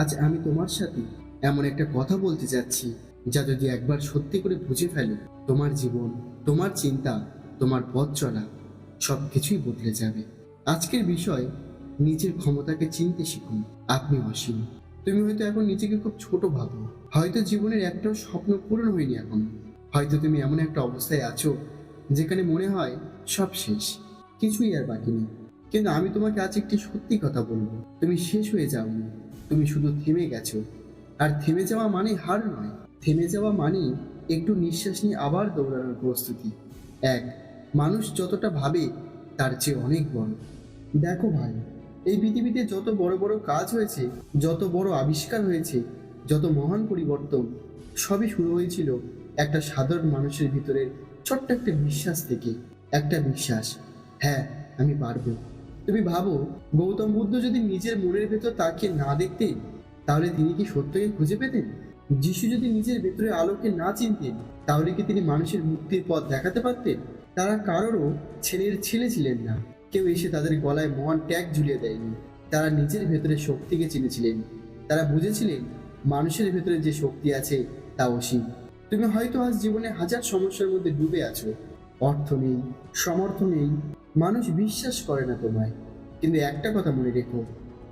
আজ আমি তোমার সাথে এমন একটা কথা বলতে যাচ্ছি, যা যদি একবার সত্যি করে বুঝে ফেলো, তোমার জীবন, তোমার চিন্তা, তোমার পথ চলা সব কিছুই বদলে যাবে। আজকের বিষয়, নিজের ক্ষমতাকে চিনতে শিখুন, আপনি অসীম। তুমি হয়তো এখন নিজেকে খুব ছোট ভাবো, হয়তো জীবনের একটাও স্বপ্ন পূরণ হয়নি এখন। হয়তো তুমি এমন একটা অবস্থায় আছো, যেখানে মনে হয় সব শেষ, কিছুই আর বাকি নেই। কিন্তু আমি তোমাকে আজ একটি সত্যি কথা বলব, তুমি শেষ হয়ে যাওনি। তুমি শুধু থেমে গেছো। আর থেমে যাওয়া মানে হার নয়। থেমে যাওয়া মানে একটু নিঃশ্বাস নিয়ে আবার দৌড়ানোর প্রস্তুতি। এক, মানুষ যতটা ভাবে, তার চেয়ে অনেক বড়। দেখো ভাই, এই পৃথিবীতে যত বড় বড় কাজ হয়েছে, যত বড় আবিষ্কার হয়েছে, যত মহান পরিবর্তন, সবই শুরু হয়েছিল একটা সাধারণ মানুষের ভিতরে ছোট্ট একটা বিশ্বাস থেকে। একটা বিশ্বাস হ্যাঁ আমি পারব। তুমি ভাবো, গৌতম বুদ্ধ যদি নিজের মনের ভেতর তাকে না দেখতেন, তাহলে তিনি কি সত্যকে খুঁজে পেতেন? যিশু যদি নিজের ভেতরে আলোকে না চিনতেন, তাহলে কি তিনি মানুষের মুক্তির পথ দেখাতে পারতেন? তারা কারোরও ছেলের ছেলে ছিলেন না। কেউ এসে তাদের গলায় মহান ট্যাগ ঝুলিয়ে দেয়নি। তারা নিজের ভেতরে শক্তিকে চিনেছিলেন। তারা বুঝেছিলেন মানুষের ভেতরে যে শক্তি আছে, তা অসীম। তুমি হয়তো আজ জীবনে হাজার সমস্যার মধ্যে ডুবে আছো। অর্থ নেই সমর্থ নেই মানুষ বিশ্বাস করে না তোমায়। কিন্তু একটা কথা মনে রেখো,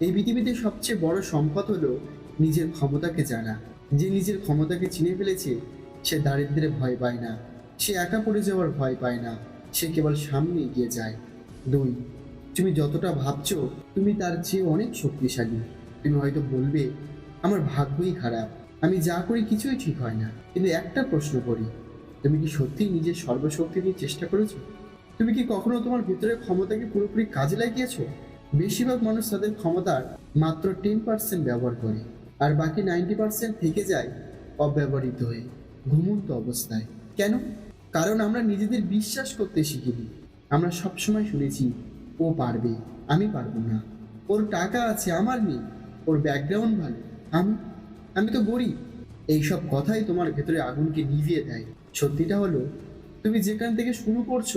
এই পৃথিবীতে সবচেয়ে বড় সম্পদ হলো নিজের ক্ষমতাকে জানা। যে নিজের ক্ষমতাকে চিনে ফেলেছে, সে দারিদ্র্যে ভয় পায় না, সে একা পড়ে যাওয়ার ভয় পায় না, সে কেবল সামনে এগিয়ে যায়। দুই, তুমি যতটা ভাবছ, তুমি তার চেয়ে অনেক শক্তিশালী। তুমি হয়তো বলবে, আমার ভাগ্যই খারাপ, আমি যা করি কিছুই ঠিক হয় না। কিন্তু একটা প্রশ্ন করি, তুমি কি সত্যিই নিজের সর্বশক্তি দিয়ে চেষ্টা করেছ? তুমি কি কখনো তোমার ভিতরে ক্ষমতাকে পুরোপুরি কাজে লাগিয়েছো? বেশিরভাগ মানুষ তাদের ক্ষমতার মাত্র টেন পার্সেন্ট ব্যবহার করে, আর বাকি নাইনটি পার্সেন্ট থেকে যায় অব্যবহৃত হয়ে, ঘুমন্ত অবস্থায়। কেন? কারণ আমরা নিজেদের বিশ্বাস করতে শিখিনি। আমরা সবসময় শুনেছি, ও পারবে, আমি পারব না। ওর টাকা আছে আমার নেই, ওর ব্যাকগ্রাউন্ড ভালো, আমি আমি তো গরিব। এইসব কথাই তোমার ভেতরে আগুনকে নিভিয়ে দেয়। সত্যিটা হলো, তুমি যেখান থেকে শুরু করছ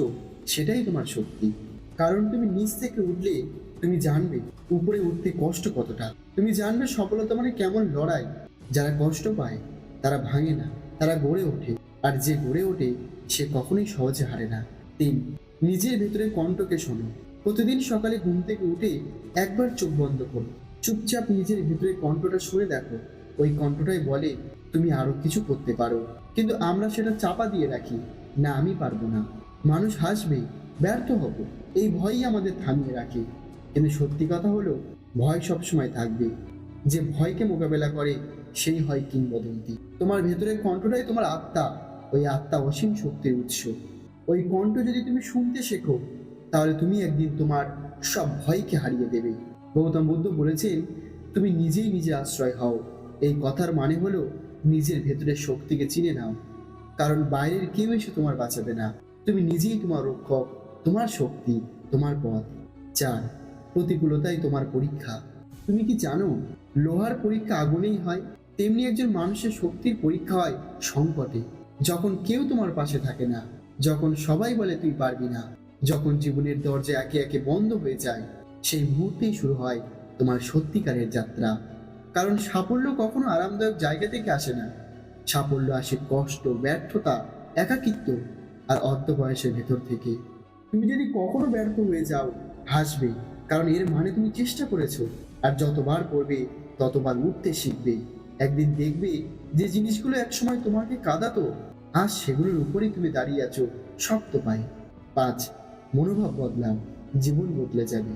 সেটাই তোমার শক্তি। কারণ তুমি নিচ থেকে উঠলে তুমি জানবে উপরে উঠতে কষ্ট কতটা। তুমি জানবে সফলতা মানে কেমন লড়াই। যারা কষ্ট পায়, তারা ভাঙে না, তারা গড়ে ওঠে। আর যে গড়ে ওঠে, সে কখনোই সহজে হারে না। তিন, নিজের ভেতরে কণ্ঠকে শোনো। প্রতিদিন সকালে ঘুম থেকে উঠে একবার চোখ বন্ধ করো। চুপচাপ নিজের ভেতরে কণ্ঠটা শুনে দেখো। ওই কণ্ঠটাই বলে, তুমি আরও কিছু করতে পারো। কিন্তু আমরা সেটা চাপা দিয়ে রাখি। না, আমি পারব না। মানুষ হাসবে, ব্যর্থ হব। এই ভয়ই আমাদের থামিয়ে রাখে। কিন্তু সত্যি কথা হলো, ভয় সবসময় থাকবে। যে ভয়কে মোকাবেলা করে, সেই হয় কিংবদন্তি। তোমার ভেতরের কণ্ঠটাই তোমার আত্মা। ওই আত্মা অসীম শক্তির উৎস। ওই কণ্ঠ যদি তুমি শুনতে শেখো, তাহলে তুমি একদিন তোমার সব ভয়কে হারিয়ে দেবে। গৌতম বুদ্ধ বলেছেন, তুমি নিজেই নিজে আশ্রয় হও। এই কথার মানে হলো, নিজের ভেতরের শক্তিকে চিনে নাও। কারণ বাইরের কেউ এসে তোমার বাঁচাবে না। তুমি নিজেই তোমার রক্ষক, তোমার শক্তি, তোমার পথ। চার, প্রতিকূলতাই তোমার পরীক্ষা। তুমি কি জানো, লোহার পরীক্ষা আগুনেই হয়? তেমনি একজন মানুষের শক্তির পরীক্ষা হয় সংকটে। যখন কেউ তোমার পাশে থাকে না, যখন সবাই বলে তুই পারবি না, যখন জীবনের দরজা একে একে বন্ধ হয়ে যায়, সেই মুহূর্তেই শুরু হয় তোমার সত্যিকারের যাত্রা। কারণ সাফল্য কখনো আরামদায়ক জায়গা থেকে আসে না। সাফল্য আসে কষ্ট, ব্যর্থতা, একাকিত্ব আর অর্ধ বয়সের ভেতর থেকে তুমি যদি কখনো ব্যর্থ হয়ে যাও, হাসবে, কারণ এর মানে তুমি চেষ্টা করেছ, আর যতবার করবে, ততবার উঠতে শিখবে। একদিন দেখবে যে জিনিসগুলো একসময় তোমাকে কাঁদাতো, আজ সেগুলোর উপরেই তুমি দাঁড়িয়ে আছো, শক্ত পাই পাঁচ, মনোভাব বদলাও, জীবন বদলে যাবে।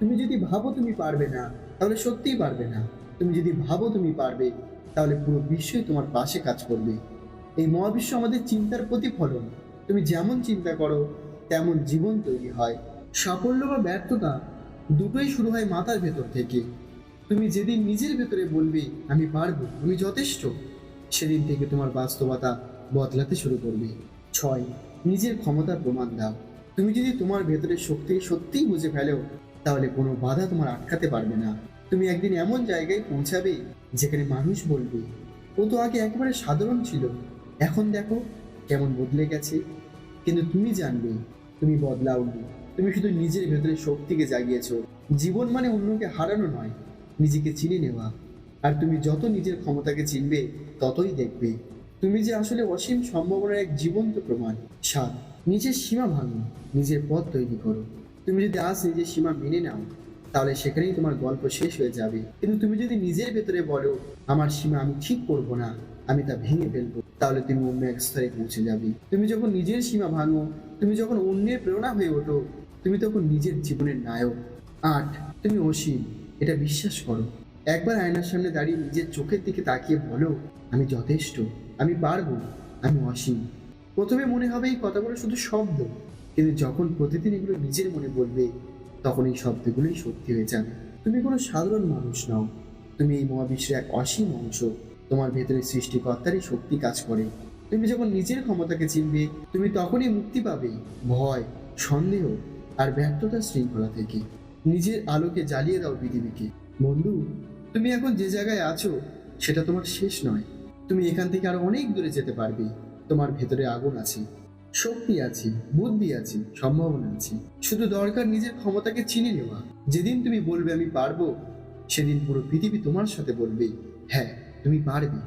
তুমি যদি ভাবো তুমি পারবে না, তাহলে সত্যিই পারবে না। তুমি যদি ভাবো তুমি পারবে, তাহলে পুরো বিশ্বই তোমার পাশে কাজ করবে। এই মহাবিশ্ব আমাদের চিন্তার প্রতিফলন। তুমি যেমন চিন্তা করো, তেমন জীবন তৈরি হয়। সাফল্য বা ব্যর্থতা দুটোই শুরু হয় মাথার ভেতর থেকে। তুমি যেদিন নিজের ভেতরে বলবে, আমি পারব, আমি যথেষ্ট, সেদিন থেকে তোমার বাস্তবতা বদলাতে শুরু করবে। ছয়, নিজের ক্ষমতার প্রমাণ দাও। তুমি যদি তোমার ভেতরের শক্তি সত্যিই বুঝে ফেলো, তাহলে কোনো বাধা তোমার আটকাতে পারবে না। তুমি একদিন এমন জায়গায় পৌঁছাবে, যেখানে মানুষ বলবে, ও তো আগে একেবারে সাধারণ ছিল, এখন দেখো কেমন বদলে গেছে। কিন্তু তুমি জানবে, তুমি বদলাওনি তুমি শুধু নিজের ভেতরে শক্তিকে জাগিয়েছ। জীবন মানে অন্যকে হারানো নয়, নিজেকে চিনে নেওয়া। আর তুমি যত নিজের ক্ষমতাকে চিনবে, ততই দেখবে। তুমি যে আসলে অসীম সম্ভাবনার এক জীবন্ত প্রমাণ। সাত, নিজের সীমা ভাঙো, নিজের পথ তৈরি করো। তুমি যদি আজ নিজের সীমা মেনে নাও, তাহলে সেখানেই তোমার গল্প শেষ হয়ে যাবে। কিন্তু তুমি যদি নিজের ভেতরে বলো, আমার সীমা আমি ঠিক করব না আমি তা ভেঙে ফেলব, তাহলে তুমি অন্য এক স্তরে পৌঁছে যাবে। তুমি যখন নিজের সীমা ভাঙো, তুমি যখন অন্যের প্রেরণা হয়ে ওঠো, তুমি তখন নিজের জীবনের নায়ক। আট, তুমি অসীম, এটা বিশ্বাস করো। একবার আয়নার সামনে দাঁড়িয়ে নিজের চোখের দিকে তাকিয়ে বলো, আমি যথেষ্ট, আমি পারব, আমি অসীম। প্রথমে মনে হবে এই কথাগুলো শুধু শব্দ, কিন্তু যখন প্রতিদিন এগুলো নিজের মনে বলবে, তখন এই শব্দগুলোই সত্যি হয়ে যাবে। তুমি কোনো সাধারণ মানুষ নও, তুমি এই মহাবিশ্বের এক অসীম অংশ। তোমার ভেতরে সৃষ্টিকর্তারই শক্তি কাজ করে। তুমি যখন নিজের ক্ষমতাকে চিনবে, তুমি তখনই মুক্তি পাবে। ভয়, সন্দেহ আর ব্যর্থতার শৃঙ্খলা থেকে। নিজের আলোকে জ্বালিয়ে দাও পৃথিবীকে। বন্ধু, তুমি এখন যে জায়গায় আছো, সেটা তোমার শেষ নয়। তুমি এখান থেকে আরও অনেক দূরে যেতে পারবে। তোমার ভেতরে আগুন আছে, শক্তি আছে, বুদ্ধি আছে, সম্ভাবনা আছে। শুধু দরকার নিজের ক্ষমতাকে চিনে নেওয়া। যেদিন তুমি বলবে আমি পারব, সেদিন পুরো পৃথিবী তোমার সাথে বলবে হ্যাঁ তুমি পারবে।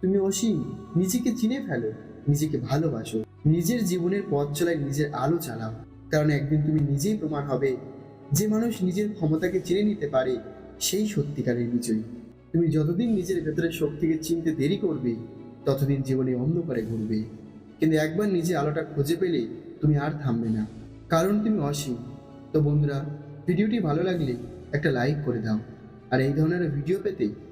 তুমি অসীম, নিজেকে চিনে ফেলো, নিজেকে ভালোবাসো, নিজের জীবনের পথ চলায় নিজের আলো চালাও। কারণ একদিন তুমি নিজেই প্রমাণ হবে, যে মানুষ নিজের ক্ষমতাকে চিনে নিতে পারে, সেই সত্যিকারের বিজয়ী। তুমি যতদিন নিজের ভেতরে শক্তিকে চিনতে দেরি করবে, ততদিন জীবনে অন্ধকারে ঘুরবে। কিন্তু একবার নিজে আলোটা খুঁজে পেলে তুমি আর থামবে না। কারণ তুমি অসীম। তো বন্ধুরা, ভিডিওটি ভালো লাগলে একটা লাইক করে দাও। আর এই ধরনের ভিডিও পেতে